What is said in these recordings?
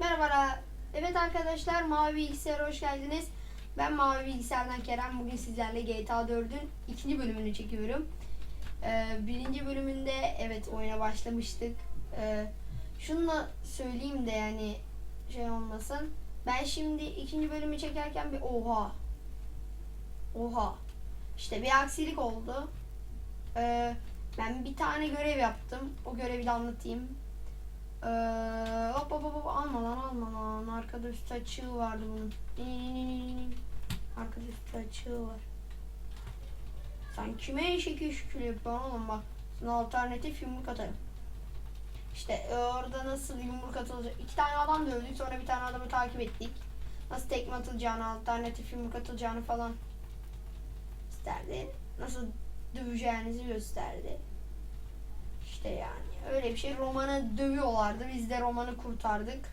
Merhaba. Evet arkadaşlar Mavi Bilgisayar'a hoş geldiniz. Ben Mavi Bilgisayar'dan Kerem. Bugün sizlerle GTA 4'ün ikinci bölümünü çekiyorum. Ee, birinci bölümünde evet oyuna başlamıştık. Ee, şunu da söyleyeyim de yani şey olmasın. Ben şimdi ikinci bölümü çekerken bir oha. Oha. İşte bir aksilik oldu. Ee, ben bir tane görev yaptım. O görevi de anlatayım. Ee, hop hop hop alma lan alma lan. Arkada üstü açığı vardı bunun. Arkada üstü açığı var. Sen kime şekil şükür yapıyorsun oğlum bak. Sana alternatif yumruk atarım. İşte e, orada nasıl yumruk atılacak. İki tane adam dövdük sonra bir tane adamı takip ettik. Nasıl tekme atılacağını, alternatif yumruk atılacağını falan gösterdi. Nasıl döveceğinizi gösterdi. İşte yani öyle bir şey. Roman'ı dövüyorlardı. Biz de Roman'ı kurtardık.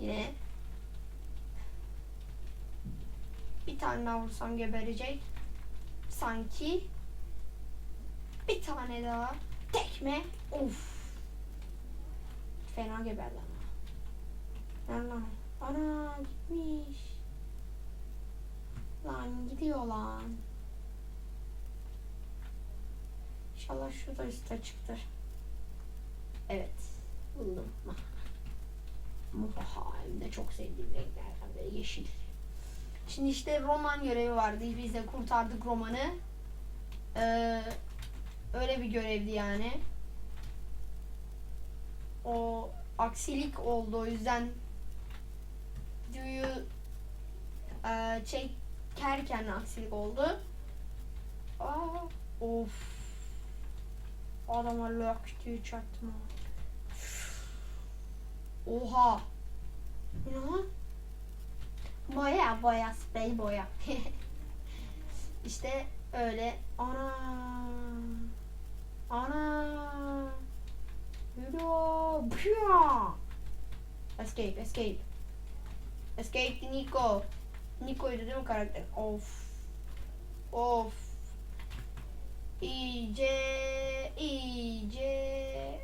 Yine. Bir tane daha vursam geberecek. Sanki. Bir tane daha. Tekme. Of. Fena geberdi ama. Lan. Ana gitmiş. Lan gidiyor lan. İnşallah şurada üstte çıktır. Evet. Buldum. Muhaha hem de çok sevdiğim renklerden biri yeşil. Şimdi işte roman görevi vardı. Biz de kurtardık romanı. Ee, öyle bir görevdi yani. O aksilik oldu o yüzden videoyu e, çekerken aksilik oldu. Aa, of. Adama lök diye çarptım ha. Oha. Lan? Boya boya sprey boya. işte öyle. Ana. Ana. Yürü. Pya. Escape, escape. Escape Nico. Nico'ydu değil mi karakter? Of. Of. İyice, iyice.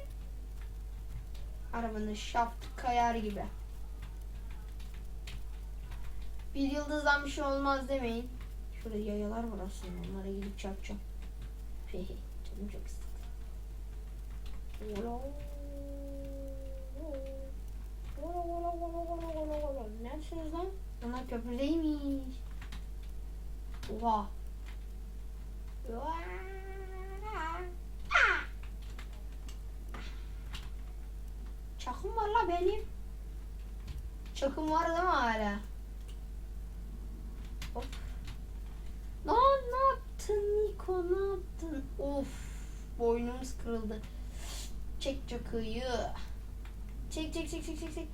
Arabanın şaft kayar gibi. Bir yıldızdan bir şey olmaz demeyin. Şurada yayalar var aslında. Onlara gidip çarpacağım. Canım çok sıktı. Neredesiniz lan? Onlar köprüdeymiş. Oha. Çakım var la benim. Çakım var değil mi hala? Of. Lan ne yaptın Niko ne yaptın? Of boynumuz kırıldı. Çek çakıyı. Çek çek çek çek çek çek.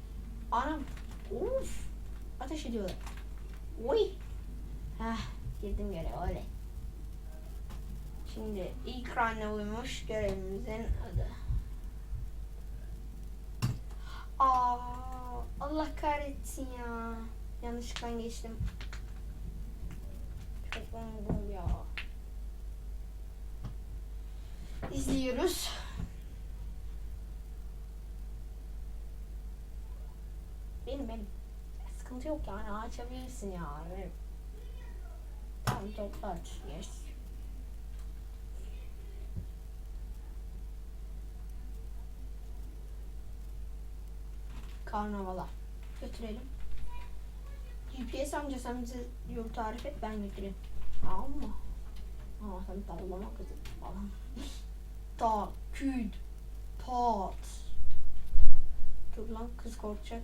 Anam. Of. Ateş ediyorlar. Oy. Heh girdim göre öyle. Şimdi ilk randevuymuş görevimizin adı. Aa, Allah kahretsin ya. Yanlışlıkla geçtim. Çok umudum ya. İzliyoruz. Benim benim. Sıkıntı yok yani açabilirsin ya. Tamam topla aç. Yes. Karnavala. Götürelim. GPS amca sen bize yol tarif et ben götüreyim. Tamam mı? Aa sen dallama kızım falan. Ta, küd, pat. Dur lan kız korkacak.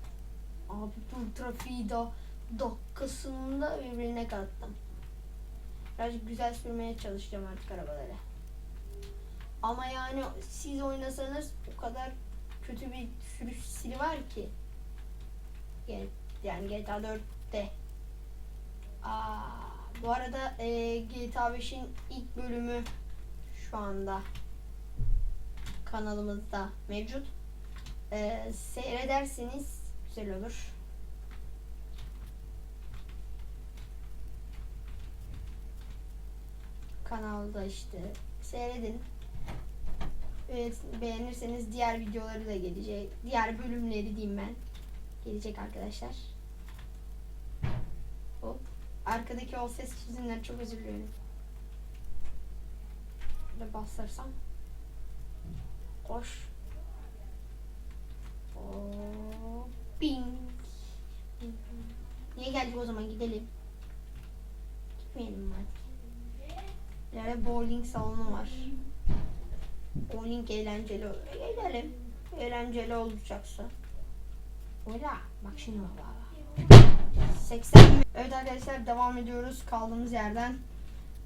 Abi dur trafiği da dakikasında birbirine kattım. Birazcık güzel sürmeye çalışacağım artık arabaları. Ama yani siz oynasanız o kadar kötü bir sürüş stili var ki. Yani- GTA 4'te. Aa, bu arada e, GTA 5'in ilk bölümü şu anda kanalımızda mevcut. E, seyrederseniz güzel olur. Kanalda işte seyredin. Evet, beğenirseniz diğer videoları da gelecek. Diğer bölümleri diyeyim ben. Gelecek arkadaşlar. Hop. Arkadaki o ses çizimleri çok özür diliyorum. Böyle bastırsam. Koş. Hop. Bing. Niye geldik o zaman gidelim. Gitmeyelim artık? İleride bowling salonu var. Bowling eğlenceli olur. Gidelim. Eğlenceli olacaksa. Ola. Bak şimdi baba. 80 Evet arkadaşlar devam ediyoruz kaldığımız yerden.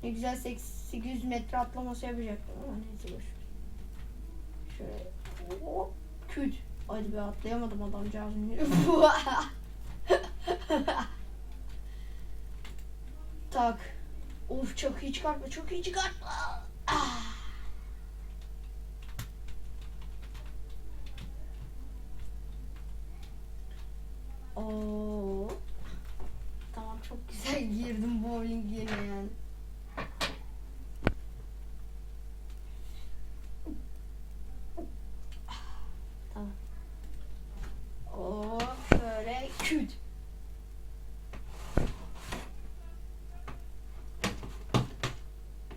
Ne güzel 800 metre atlaması yapacaktım ama neyse boş. Şöyle hop küt. Hadi be atlayamadım adamcağızım. tak. Of çok iyi çıkartma çok iyi çıkartma. Ah. Oo. Tamam çok güzel girdim bowling yerine yani. Tamam. Oo şöyle küt.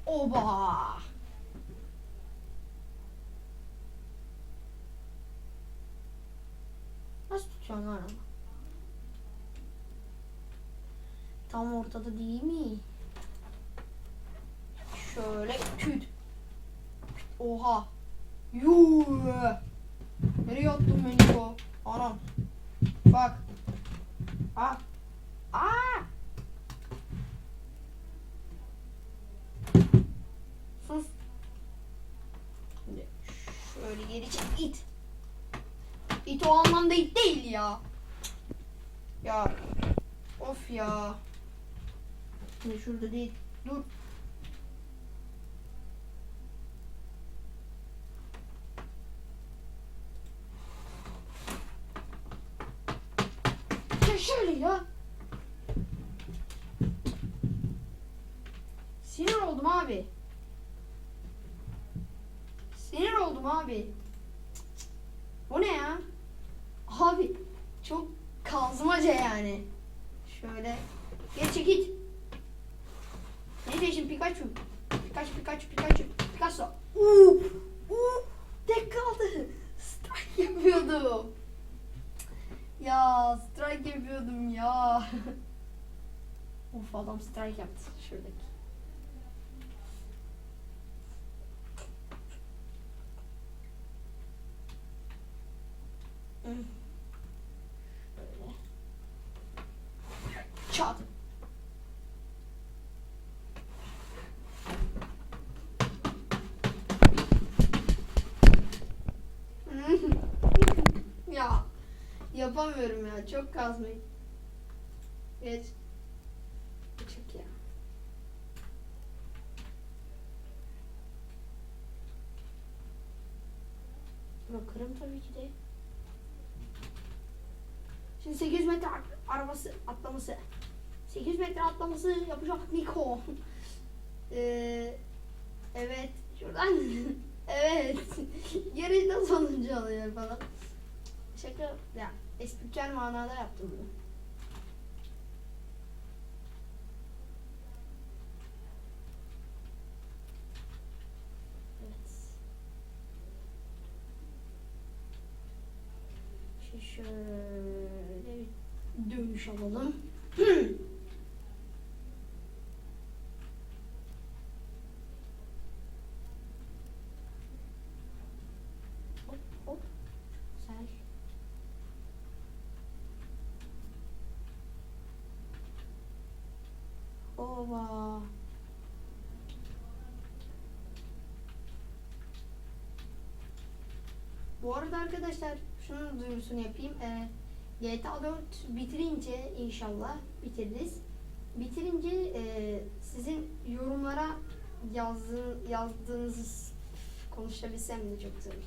Oba. Nasıl tutuyorsun lan ama? Tam ortada değil mi? Şöyle küt. Oha. Yuh. Nereye attın beni bu? Anam. Bak. Aa. Aa. Sus. Şöyle geri çek it. İt o anlamda it değil ya. Ya. Of ya. Şimdi şurada değil. Dur. Ya şöyle ya. Sinir oldum abi. Sinir oldum abi. Bu ne ya? Abi çok kazmaca yani. Şöyle. Geç git. Şimdi Pikachu. Pikachu, Pikachu, Pikachu. Picasso. Uuu. Uuu. Tek kaldı. Strike yapıyordum. Ya strike yapıyordum ya. of adam strike yaptı şuradaki. Hmm. Şöyle. Çat. ya yapamıyorum ya çok kazmayı. Geç. Çık ya. Bakarım tabii ki de. Şimdi 800 metre arabası atlaması. 800 metre atlaması yapacak Niko. Ee, evet. Şuradan. evet. Yarışta sonuncu oluyor falan. Şaka ya espritel manada yaptım bunu. Evet. Şöyle dönüş alalım. hop hop. Güzel. Ova. Bu arada arkadaşlar şunun duyurusunu yapayım. Ee, GTA 4 bitirince inşallah bitiririz. Bitirince e, sizin yorumlara yazdığı, yazdığınız konuşabilsem de çok olur.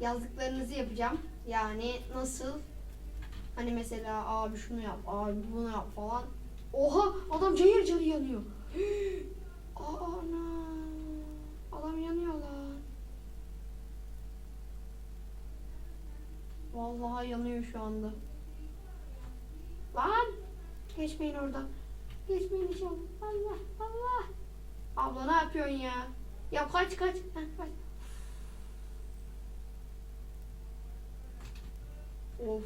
Yazdıklarınızı yapacağım. Yani nasıl hani mesela abi şunu yap, abi bunu yap falan. Oha adam cayır cayır yanıyor. Ana adam yanıyor lan. Vallahi yanıyor şu anda. Lan! Geçmeyin oradan. Geçmeyin inşallah. Allah Allah. Abla ne yapıyorsun ya? Ya kaç kaç. Kaç. Of.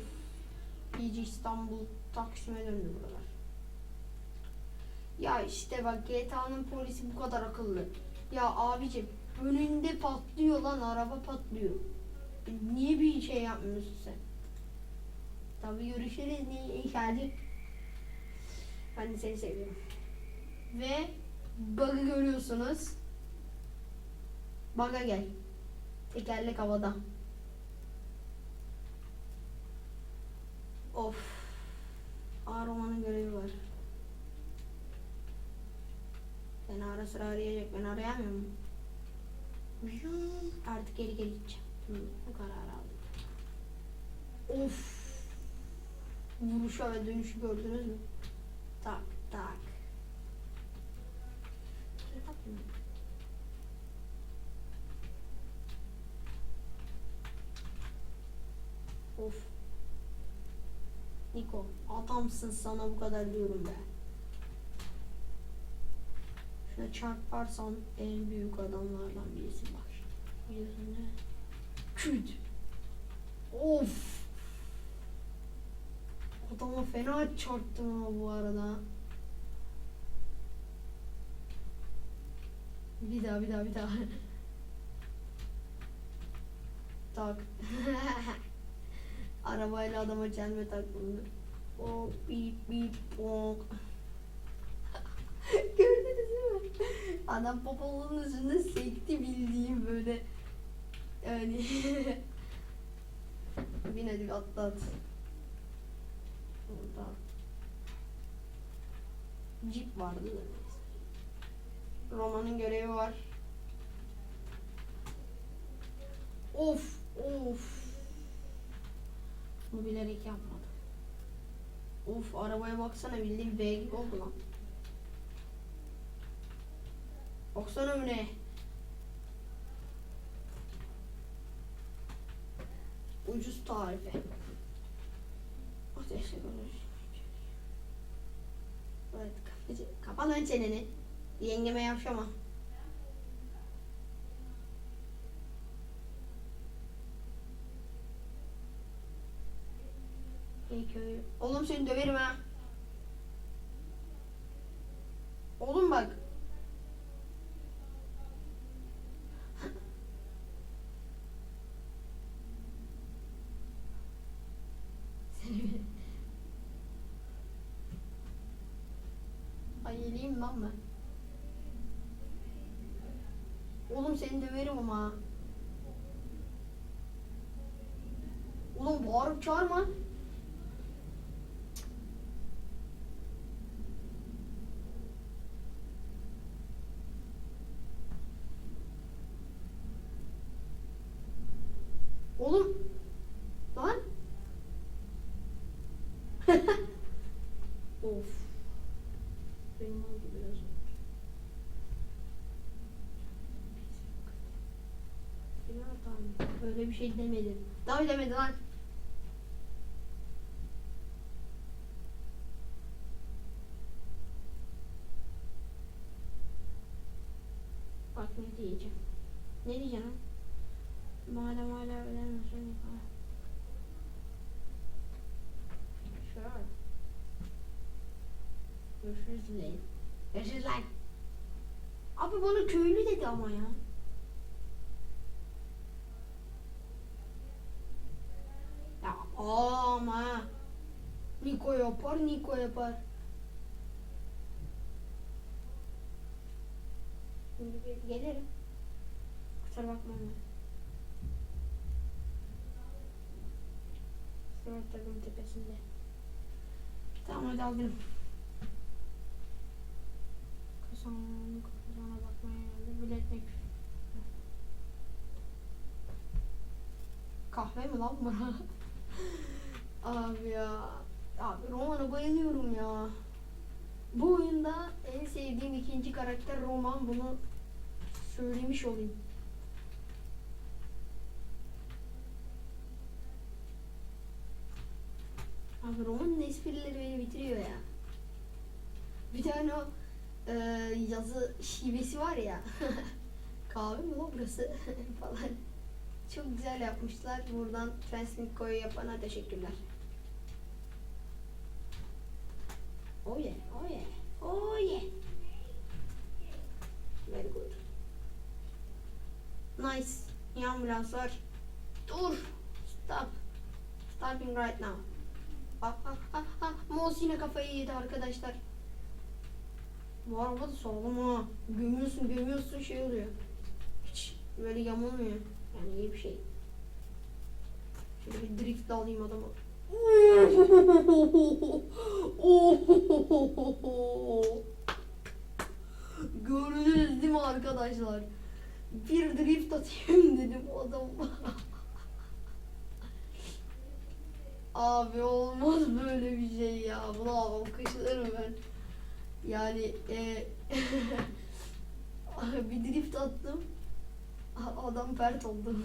İyice İstanbul Taksim'e döndü buralar. Ya işte bak GTA'nın polisi bu kadar akıllı. Ya abicim önünde patlıyor lan araba patlıyor. E, Niye bir şey yapmıyorsun sen? Tabii görüşürüz hadi. Ben de seni seviyorum. Ve bug'ı görüyorsunuz. Bug'a gel. Tekerlek havada. Of. Aromanın görevi var. Beni ara sıra arayacak. Ben arayamıyor mu? Artık geri geri gideceğim. Bu kararı aldım. Of. Vuruşa ve dönüşü gördünüz mü? Tak tak. Of. Niko adamsın sana bu kadar diyorum be. Şuna çarparsan en büyük adamlardan birisi var. Yüzüne. Küt. Of. Adama fena çarptım ama bu arada. Bir daha bir daha bir daha. tak. Arabayla adama çelme takıldı. O bip bip bonk. Adam poponun üstünde sekti bildiğim böyle. Yani. Bin hadi bir atlat. Orada. Jeep vardı da. Roma'nın görevi var. Of of. Bunu bilerek yapmadım. Of arabaya baksana bildiğin V gibi oldu lan. Baksana öne. Ucuz tarife. Ateşle konuş. Evet, kapıcı. Kapa lan çeneni. Yengeme köy. Oğlum seni döverim ha. Oğlum bak. Seni Ay yeliyim lan ben. Oğlum seni döverim ama. Oğlum bağırıp çağırma. Oğlum. Lan. of. Benim oldu biraz. Hatam. Öyle bir şey demedim. Daha demedi lan. Bak ne diyeceğim. Ne diyeceğim? Madem hala öğrenmiyorsun yapalım. Şöyle. Görüşürüz dileyin. Görüşürüz lan. Abi bana köylü dedi ama. Ya ama. Niko yapar, Niko yapar. Şimdi bir gelirim. Kusura bakma ama. Sıra takım tepesinde. Tamam hadi al benim. Kasanın kapılarına bakmaya geldi. Biletmek. Kahve mi lan bura? Abi ya. Abi Roman'a bayılıyorum ya. Bu oyunda en sevdiğim ikinci karakter Roman. Bunu söylemiş olayım. Abi romanın esprileri beni bitiriyor ya. Bir tane o e, yazı şivesi var ya. Kahve mi o burası falan. Çok güzel yapmışlar. Buradan Transmiko'yu yapana teşekkürler. Oh yeah, oh yeah, oh yeah. Very good. Nice. İyi ambulans var. Dur. Stop. Stopping right now. Ah ah ah ah. Mouse yine kafayı yedi arkadaşlar. Bu araba da sağlam ha. Gömüyorsun gömüyorsun şey oluyor. Hiç böyle yamulmuyor. Yani iyi bir şey. Şöyle bir drift alayım adamı. Gördünüz değil mi arkadaşlar? Bir drift atayım dedim adam. Abi olmaz böyle bir şey ya. Buna alkışlarım ben. Yani e, bir drift attım. Adam pert oldu.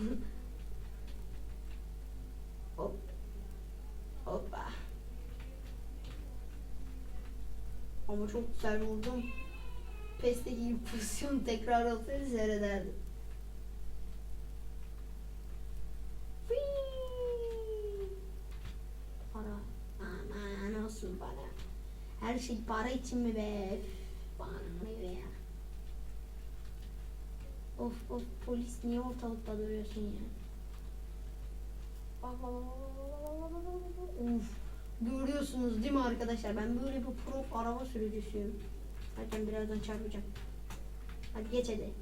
Hoppa. Ama çok güzel vurdum. PES'teki gibi pozisyon tekrar olsaydı seyrederdim. Para. Aman olsun para. Her şey para için mi be? Bana ne be ya? Of of polis niye ortalıkta duruyorsun ya? Bak, bak, bak, bak, bak, bak. Uf. Görüyorsunuz değil mi arkadaşlar? Ben böyle bir pro araba sürücüsüyüm. Zaten birazdan çarpacağım. Hadi geç hadi.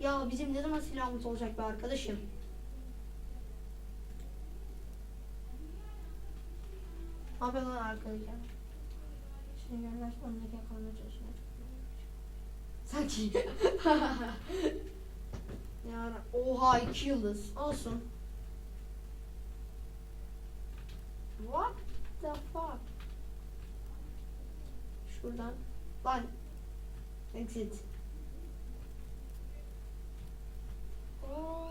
Ya bizim ne zaman silahımız olacak be arkadaşım? Ne yapıyorsun lan arkadaşlar? Şimdi görmez ondaki yakalamaya çalışıyor. Sanki. ya oha iki yıldız. Olsun. What the fuck? Şuradan. Lan. Exit. Oo.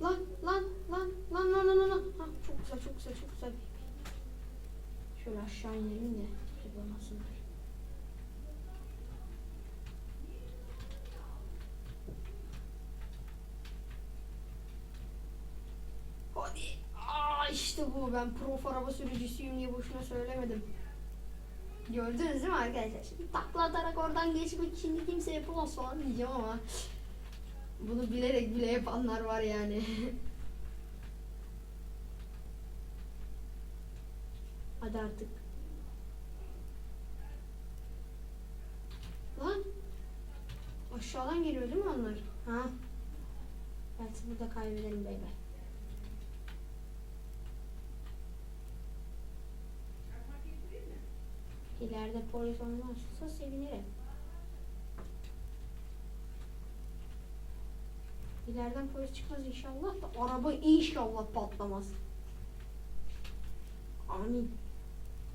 Lan lan lan lan lan lan lan. Ha, çok güzel çok güzel çok güzel. Şöyle aşağı inelim de zıplamasınlar. Hadi. Aa işte bu. Ben prof araba sürücüsüyüm diye boşuna söylemedim. Gördünüz değil mi arkadaşlar? Şimdi takla atarak oradan geçmek şimdi kimse yapamaz falan diyeceğim ama bunu bilerek bile yapanlar var yani. Hadi artık. Lan. Aşağıdan geliyor değil mi onlar? Ha? Evet burada kaybedelim bey bey. İleride polis olmazsa sevinirim. İleriden polis çıkmaz inşallah da araba inşallah patlamaz. Amin.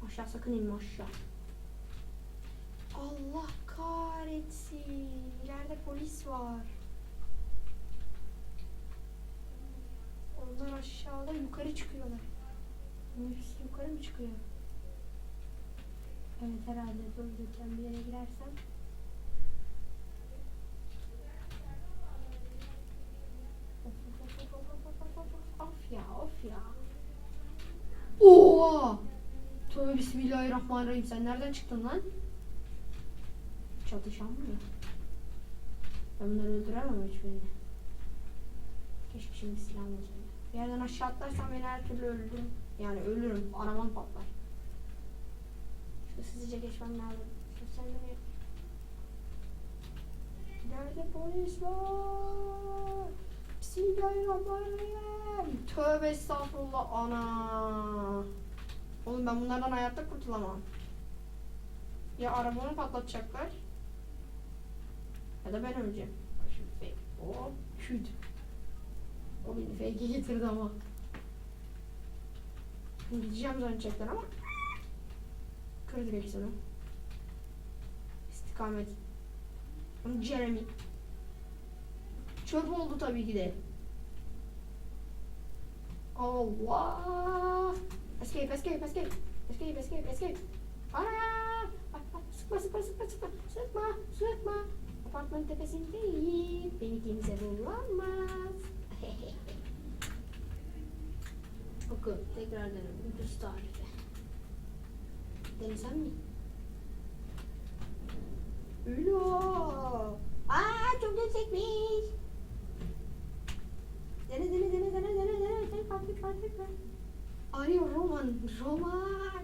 Aşağı sakın inme aşağı. Allah kahretsin. İleride polis var. Onlar aşağıda yukarı çıkıyorlar. Hepsi yukarı mı çıkıyor? Evet herhalde durdurken bir yere girersem. Of ya of ya. Oha! Tövbe bismillahirrahmanirrahim. Sen nereden çıktın lan? Çatışan mı? Ben bunları öldüremem hiçbirini. Keşke şimdi silahım olsaydı. Bir yerden aşağı atlarsam beni her türlü öldürürüm. Yani ölürüm. Arabam patlar. Hızlıca geçmem lazım. Şu sen? Nerede polis var? Bismillahirrahmanirrahim. Tövbe estağfurullah ana. Oğlum ben bunlardan hayatta kurtulamam. Ya arabamı patlatacaklar. Ya da ben öleceğim. Şimdi fake. Kü. küt. O beni fake'e getirdi ama. Gideceğim zannedecekler ama. Kır direksiyonu. İstikamet. Jeremy. Çöp oldu tabii ki de. Allah! Escape, escape, escape. Escape, escape, escape. Aa! Sıkma, sıkma, sıkma, sıkma. Sıkma, sıkma. Apartmanın tepesindeyim. Beni kimse bulamaz. Oku, tekrar denelim. Düz tarife. Denesem mi? Ülo! Aa çok yüksekmiş. Dene dene dene dene dene dene. Tekrar tekrar tekrar. Arıyor Roman. Roman.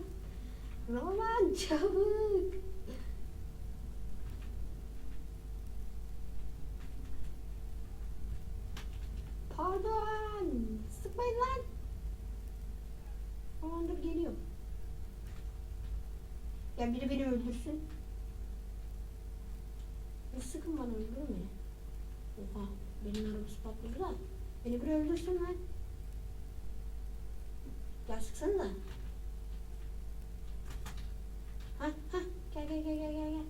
Roman çabuk. Pardon. Sıkmayın lan. Aman dur geliyor. Ya biri beni öldürsün. Ya Sıkın bana öldürme. Oha benim arabası patladı da. Beni biri öldürsün lan. Ya sıksana. Ha ha gel gel gel gel gel gel.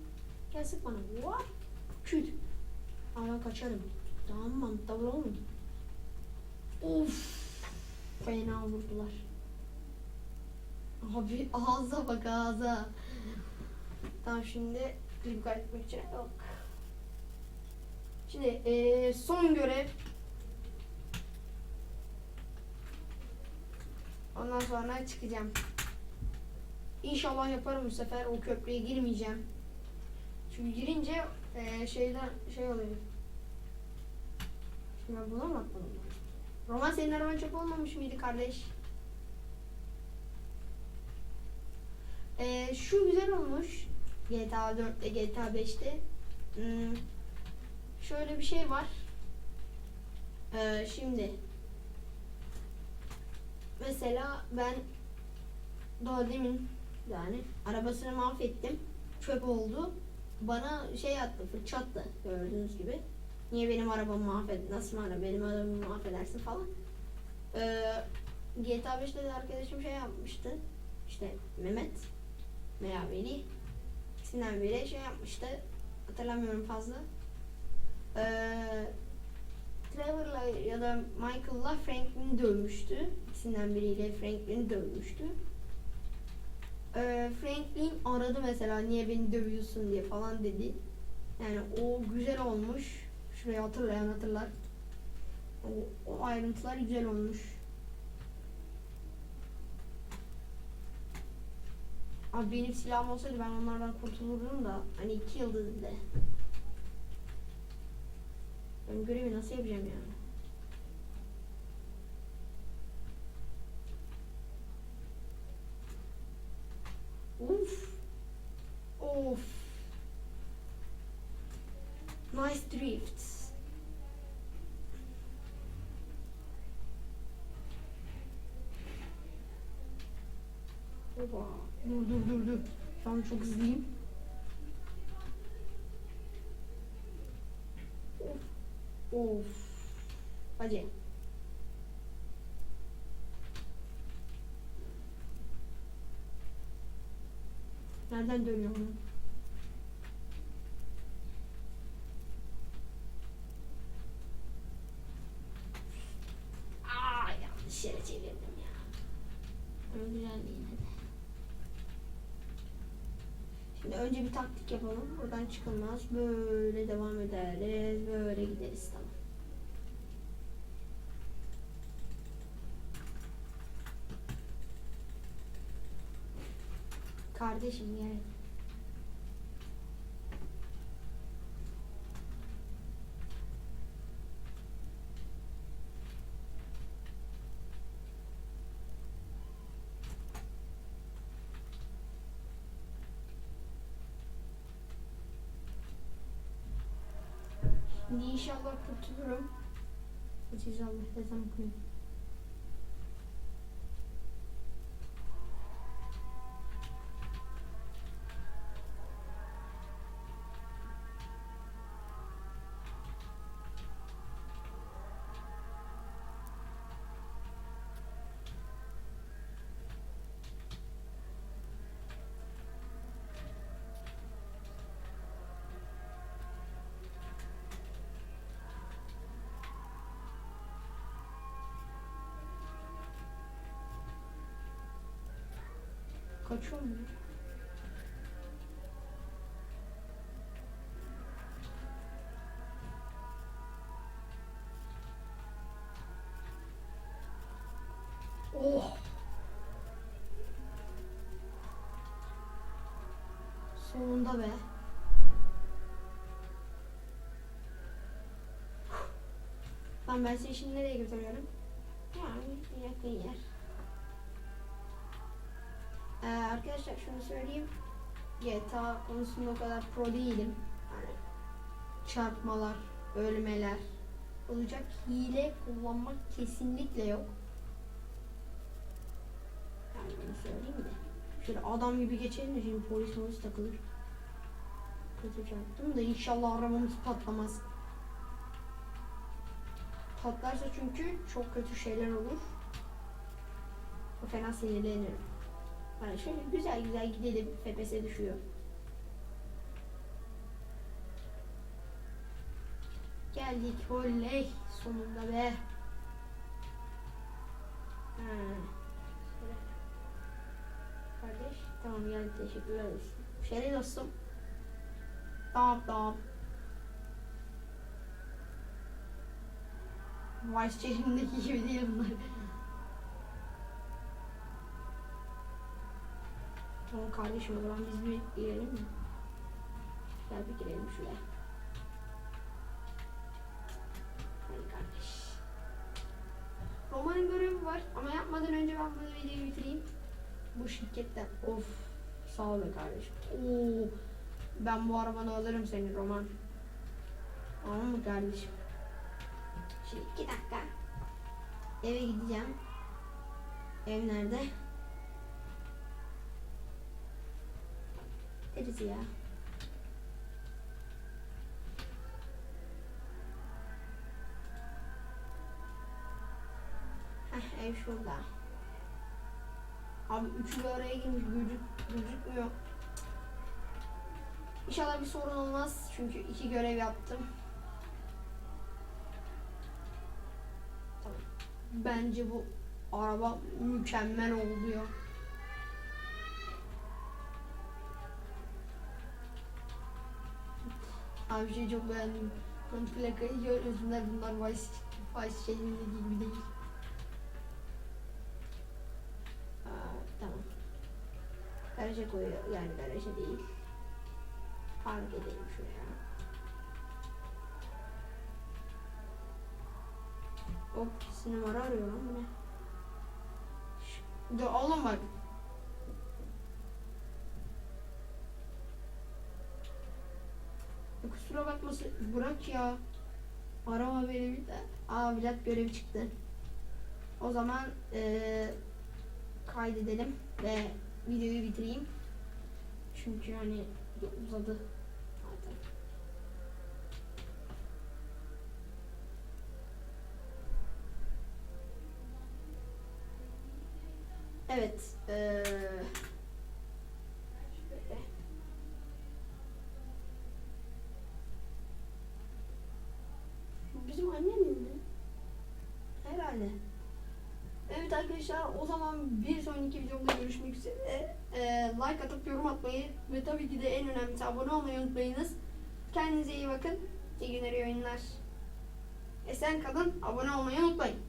Gel sık bana. What? Küt. Ben kaçarım. Tamam? Tavır olmuyor. Of. Fena vurdular. Abi ağza bak ağza. Tamam şimdi klip kaydetmek için yok. Şimdi eee, son görev. Ondan sonra çıkacağım. İnşallah yaparım bu sefer. O köprüye girmeyeceğim. Çünkü girince eee şeyler şey oluyor. Şimdi ben mı atladım? Roman senin araban çok olmamış mıydı kardeş? Ee, şu güzel olmuş. GTA 4'te GTA 5'te. Hmm, şöyle bir şey var. Ee, şimdi mesela ben daha demin yani arabasını mahvettim. Çöp oldu. Bana şey attı, fırça attı gördüğünüz gibi. Niye benim arabamı mahvet, nasıl ara benim arabamı mahvedersin falan. Ee, GTA 5'te de arkadaşım şey yapmıştı. İşte Mehmet veya Veli ikisinden biri şey yapmıştı. Hatırlamıyorum fazla. Ee, Trevor'la ya da Michael'la Franklin'i dövmüştü. İkisinden biriyle Franklin'i dövmüştü. Ee, Franklin aradı mesela niye beni dövüyorsun diye falan dedi. Yani o güzel olmuş. Şurayı hatırlayan hatırlar. O, o ayrıntılar güzel olmuş. Abi benim silahım olsaydı ben onlardan kurtulurdum da hani iki yıldız bile. Ben görevi nasıl yapacağım yani? Uf. Of. Nice drifts. Oba. Dur dur dur dur. An çok hızlıyım. Of. Of. Hadi. Nereden dönüyorum? Aa yanlış yere çevirdim ya. Ama. Şimdi önce bir taktik yapalım. Buradan çıkılmaz. Böyle devam ederiz. Böyle gideriz tamam. Kardeşim gel. Şimdi inşallah kurtulurum. Aziz Allah ezan Oh. Sonunda be. Lan ben seni şimdi nereye götürüyorum? Yani yakın yer. Ee, arkadaşlar şunu söyleyeyim. GTA konusunda o kadar pro değilim. Yani çarpmalar, ölmeler olacak. Hile kullanmak kesinlikle yok. Yani bunu söyleyeyim de. Şöyle adam gibi geçelim de şimdi polis polis takılır. Kötü çarptım da inşallah arabamız patlamaz. Patlarsa çünkü çok kötü şeyler olur. O fena sinirlenirim. Yani şöyle güzel güzel gidelim. FPS düşüyor. Geldik oley sonunda be. Kardeş tamam geldi teşekkür ederiz. Şöyle dostum. Tamam tamam. Vice çelimdeki gibi değil bunlar. Tamam kardeşim o zaman biz bir girelim mi? Gel bir girelim şuraya. Hadi kardeş. Roman'ın görevi var ama yapmadan önce ben bunu videoyu bitireyim. Bu şirketten of sağ ol be kardeşim. Oo, ben bu arabanı alırım senin Roman. Tamam mı kardeşim? Şimdi iki dakika. Eve gideceğim. Ev nerede? Deriz ya. Heh, ev şurada. Abi üçlü araya girmiş gözük, gözükmüyor. İnşallah bir sorun olmaz çünkü iki görev yaptım. Tamam. Bence bu araba mükemmel oluyor. Abi şey çok beğendim. Ben plakayı görüyorsunlar bunlar Vice, Vice şeyindeki gibi değil. Aa, tamam. Garaja koyuyor. Yani garaja değil. Park edelim şuraya. Hop numara arıyor lan bu ne? Dur oğlum bak. Kusura bakmasın bırak ya. Arama beni de. Aa Vlad görevi çıktı. O zaman eee kaydedelim ve videoyu bitireyim. Çünkü hani uzadı. Evet. eee şöyle. Bu Bizim annem mi? Herhalde. Evet arkadaşlar o zaman bir sonraki videomda görüşmek üzere. Ee, like atıp yorum atmayı ve tabii ki de en önemlisi abone olmayı unutmayınız. Kendinize iyi bakın. İyi günler iyi oyunlar. Esen kalın. Abone olmayı unutmayın.